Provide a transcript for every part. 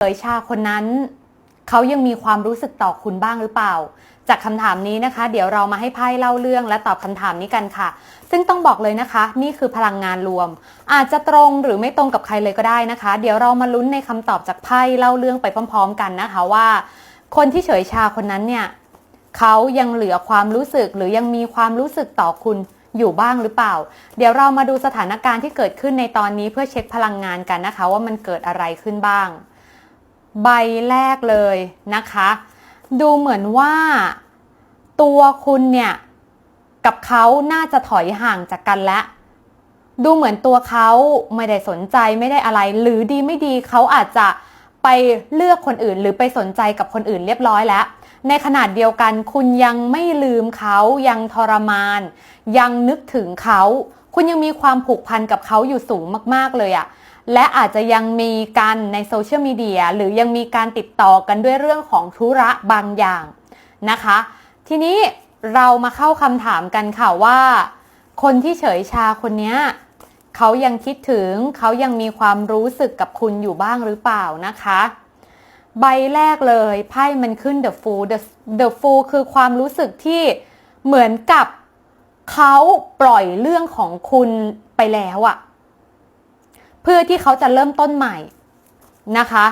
เอ๋ยชาคนนั้น เขายังมีความรู้สึกต่อคุณบ้างหรือเปล่า จากคำถามนี้นะคะ เดี๋ยวเรามาให้ไพ่เล่าเรื่องและตอบคำถามนี้กันค่ะ ซึ่งต้องบอกเลยนะคะ นี่คือพลังงานรวม อาจจะตรงหรือไม่ตรงกับใครเลยก็ได้นะคะ เดี๋ยวเรามาลุ้นในคำตอบจากไพ่เล่าเรื่องไปพร้อม ๆ กันนะคะว่า คนที่เฉยชาคนนั้นเนี่ยเขายังเหลือความรู้สึกหรือยังมีความรู้สึกต่อคุณอยู่บ้างหรือเปล่า เดี๋ยวเรามาดูสถานการณ์ที่เกิดขึ้นในตอนนี้เพื่อเช็คพลังงานกันนะคะ ว่ามันเกิดอะไรขึ้นบ้าง ใบแรกเลยนะคะ ดูเหมือนว่าตัวคุณเนี่ยกับเขาน่าจะถอยห่างจากกันแล้วดูเหมือนตัวเขาไม่ได้สนใจไม่ได้อะไร หรือดีไม่ดีเขาอาจจะไปเลือกคนอื่น หรือไปสนใจกับคนอื่นเรียบร้อยแล้ว ในขนาดเดียวกันคุณยังไม่ลืมเขายังทรมาน ยังนึกถึงเขา คุณยังมีความผูกพันกับเขาอยู่สูงมาก ๆเลยอะ และอาจจะยังมีกันในโซเชียลมีเดียหรือยังมีการติดต่อกันด้วยเรื่องของธุระบางอย่างนะคะ ทีนี้เรามาเข้าคำถามกันค่ะว่า คนที่เฉยชาคนนี้เขายังคิดถึงเขายังมีความรู้สึกกับคุณอยู่บ้างหรือเปล่านะคะ ใบแรกเลยไพ่มันขึ้น The Fool The, The Fool คือความรู้สึกที่เหมือนกับเขาปล่อยเรื่องของคุณไปแล้วอะ เพื่อที่เขาจะเริ่มต้นใหม่นะคะ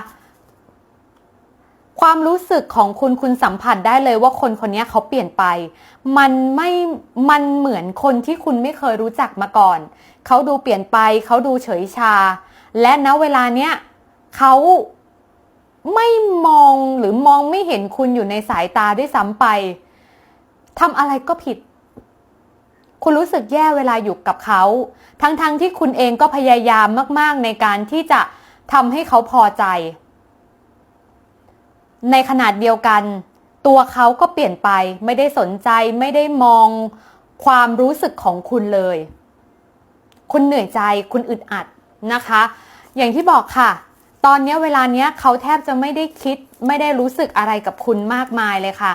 ความรู้สึกของคุณคุณสัมผัสได้เลยว่าคนคนนี้เขาเปลี่ยนไป มันไม่มันเหมือนคนที่คุณไม่เคยรู้จักมาก่อน เขาดูเปลี่ยนไป เขาดูเฉยชา และณเวลาเนี้ยเขาไม่มองหรือมองไม่เห็นคุณอยู่ในสายตาด้วยซ้ำไปทำอะไรก็ผิด คุณรู้สึกแย่เวลาอยู่กับเขา ทั้งๆทที่คุณเองก็พยายามมากๆในการที่จะทำให้เขาพอใจ ในขนาดเดียวกัน ตัวเขาก็เปลี่ยนไป ไม่ได้สนใจไม่ได้มองความรู้สึกของคุณเลย คุณเหนื่อยใจคุณอึดอัดนะคะ อย่างที่บอกค่ะ ตอนนี้เวลาเนี้ยเขาแทบจะไม่ได้คิด ไม่ได้รู้สึกอะไรกับคุณมากมายเลยค่ะ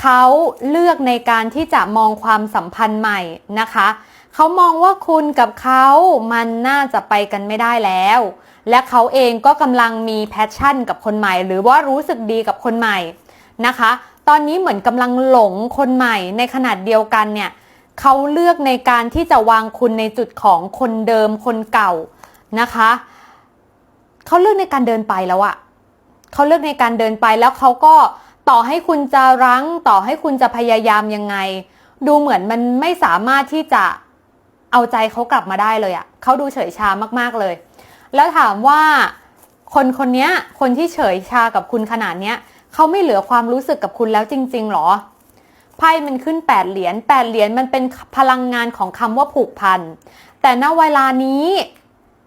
เขาเลือกในการที่จะมองความสัมพันธ์ใหม่นะคะ เขามองว่าคุณกับเขามันน่าจะไปกันไม่ได้แล้ว และเขาเองก็กำลังมีแพชชั่นกับคนใหม่ หรือว่ารู้สึกดีกับคนใหม่นะคะ ตอนนี้เหมือนกำลังหลงคนใหม่ ในขนาดเดียวกันเนี่ยเขาเลือกในการที่จะวางคุณในจุดของคนเดิมคนเก่านะคะ เขาเลือกในการเดินไปแล้วอะเขาเลือกในการเดินไปแล้วเขาก็ ต่อให้คุณจะรั้ง ต่อให้คุณจะพยายามยังไง ดูเหมือนมันไม่สามารถที่จะเอาใจเขากลับมาได้เลยอะเขาดูเฉยชามากๆเลย แล้วถามว่าคนคนนี้คนที่เฉยชากับคุณขนาดเนี้ยเขาไม่เหลือความรู้สึกกับคุณแล้วจริง ๆหรอไพ่มันขึ้น 8 เหรียญ8เหรียญมันเป็นพลังงานของคำว่าผูกพัน แต่ณเวลานี้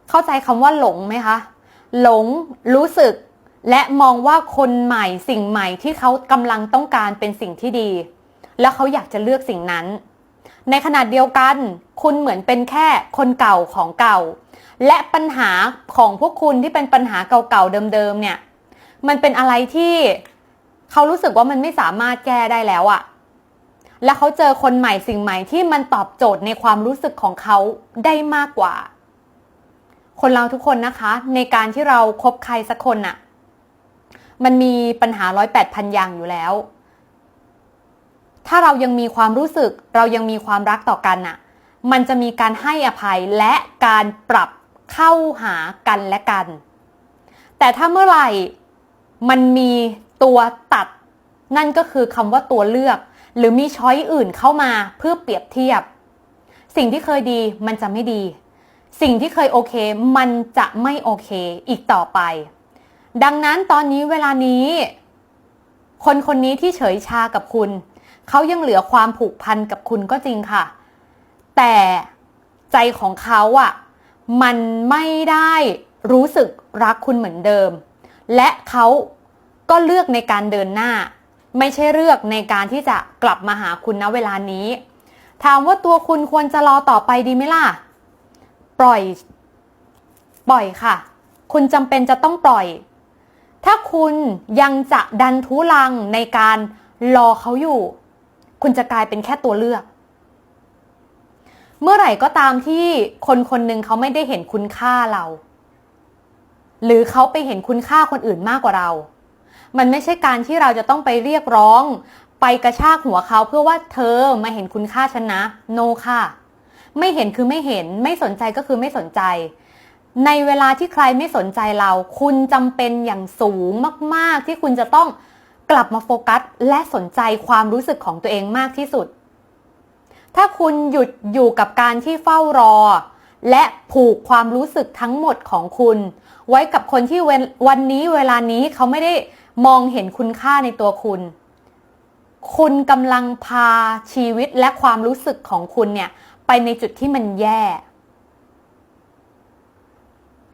เข้าใจคำว่าหลงไหมคะ หลงรู้สึก และมองว่าคนใหม่สิ่งใหม่ที่เขากำลังต้องการเป็นสิ่งที่ดี แล้วเขาอยากจะเลือกสิ่งนั้น ในขณะเดียวกัน คุณเหมือนเป็นแค่คนเก่าของเก่า และปัญหาของพวกคุณที่เป็นปัญหาเก่าๆเดิมๆเนี่ย มันเป็นอะไรที่เขารู้สึกว่ามันไม่สามารถแก้ได้แล้วอะและเขาเจอคนใหม่สิ่งใหม่ที่มันตอบโจทย์ในความรู้สึกของเขาได้มากกว่า คนเราทุกคนนะคะ ในการที่เราครบใครสักคนน่ะ มันมีปัญหาร้อยแปดพันอย่างอยู่แล้ว ถ้าเรายังมีความรู้สึก เรายังมีความรักต่อกันน่ะมันจะมีการให้อภัยและการปรับเข้าหากันและกัน แต่ถ้าเมื่อไหร่มันมีตัวตัด นั่นก็คือคำว่าตัวเลือก หรือมีช้อยอื่นเข้ามาเพื่อเปรียบเทียบ สิ่งที่เคยดีมันจะไม่ดี สิ่งที่เคยโอเค มันจะไม่โอเคอีกต่อไป ดังนั้นตอนนี้เวลานี้ คนคนนี้ที่เฉยชากับคุณ เขายังเหลือความผูกพันกับคุณก็จริงค่ะ แต่ใจของเขาอะมันไม่ได้รู้สึกรักคุณเหมือนเดิม และเขาก็เลือกในการเดินหน้า ไม่ใช่เลือกในการที่จะกลับมาหาคุณณเวลานี้ ถามว่าตัวคุณควรจะรอต่อไปดีไหมล่ะ ปล่อย ปล่อยค่ะ คุณจำเป็นจะต้องปล่อย ถ้าคุณยังจะดันทุลังในการรอเขาอยู่ คุณจะกลายเป็นแค่ตัวเลือก เมื่อไหร่ก็ตามที่คนคนหนึ่งเขาไม่ได้เห็นคุณค่าเรา หรือเขาไปเห็นคุณค่าคนอื่นมากกว่าเรา มันไม่ใช่การที่เราจะต้องไปเรียกร้อง ไปกระชากหัวเขาเพื่อว่าเธอมาเห็นคุณค่าฉันนะ โนค่ะ ไม่เห็นคือไม่เห็น ไม่สนใจก็คือไม่สนใจ ในเวลาที่ใครไม่สนใจเรา คุณจำเป็นอย่างสูงมาก ๆ ที่คุณจะต้องกลับมาโฟกัส และสนใจความรู้สึกของตัวเองมากที่สุด ถ้าคุณหยุดอยู่กับการที่เฝ้ารอ และผูกความรู้สึกทั้งหมดของคุณ ไว้กับคนที่วันนี้เวลานี้เขาไม่ได้มองเห็นคุณค่าในตัวคุณ คุณกำลังพาชีวิตและความรู้สึกของคุณเนี่ย ไปในจุดที่มันแย่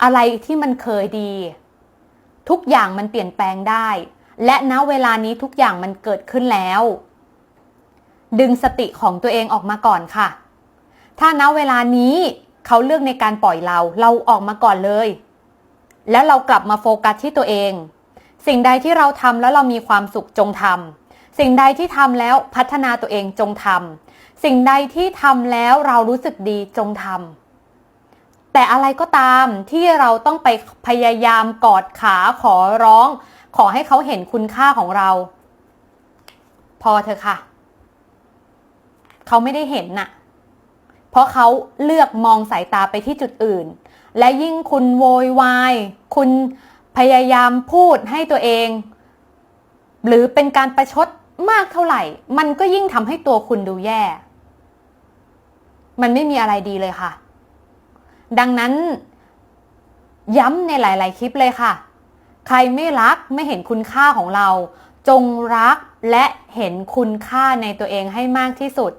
อะไรที่มันเคยดี ทุกอย่างมันเปลี่ยนแปลงได้ และณเวลานี้ทุกอย่างมันเกิดขึ้นแล้ว ดึงสติของตัวเองออกมาก่อนค่ะ ถ้าณเวลานี้เขาเลือกในการปล่อยเรา เราออกมาก่อนเลย แล้วเรากลับมาโฟกัสที่ตัวเอง สิ่งใดที่เราทำแล้วเรามีความสุขจงทำสิ่งใดที่ทำแล้วพัฒนาตัวเองจงทำสิ่งใดที่ทำแล้วเรารู้สึกดีจงทำ แต่อะไรก็ตามที่เราต้องไปพยายามกอดขาขอร้อง ขอให้เขาเห็นคุณค่าของเรา พอเถอะค่ะ เขาไม่ได้เห็นน่ะ เพราะเขาเลือกมองสายตาไปที่จุดอื่น และยิ่งคุณโวยวาย คุณพยายามพูดให้ตัวเอง หรือเป็นการประชดมากเท่าไหร่ มันก็ยิ่งทำให้ตัวคุณดูแย่ มันไม่มีอะไรดีเลยค่ะ ดังนั้นย้ำในหลาย ๆ คลิปเลยค่ะ ใครไม่รักไม่เห็นคุณค่าของเรา จงรักและเห็นคุณค่าในตัวเองให้มากที่สุด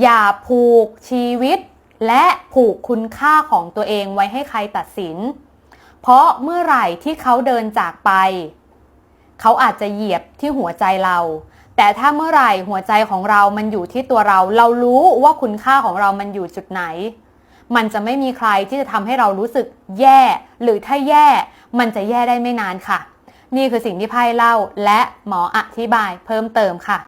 อย่าผูกชีวิต และผูกคุณค่าของตัวเองไว้ให้ใครตัดสิน เพราะเมื่อไหร่ที่เขาเดินจากไป เขาอาจจะเหยียบที่หัวใจเรา แต่ถ้าเมื่อไหร่หัวใจของเรามันอยู่ที่ตัวเรา เรารู้ว่าคุณค่าของเรามันอยู่จุดไหน มันจะไม่มีใครที่จะทำให้เรารู้สึกแย่ หรือถ้าแย่ มันจะแย่ได้ไม่นานค่ะ นี่คือสิ่งที่ไพ่เล่าและหมออธิบายเพิ่มเติมค่ะ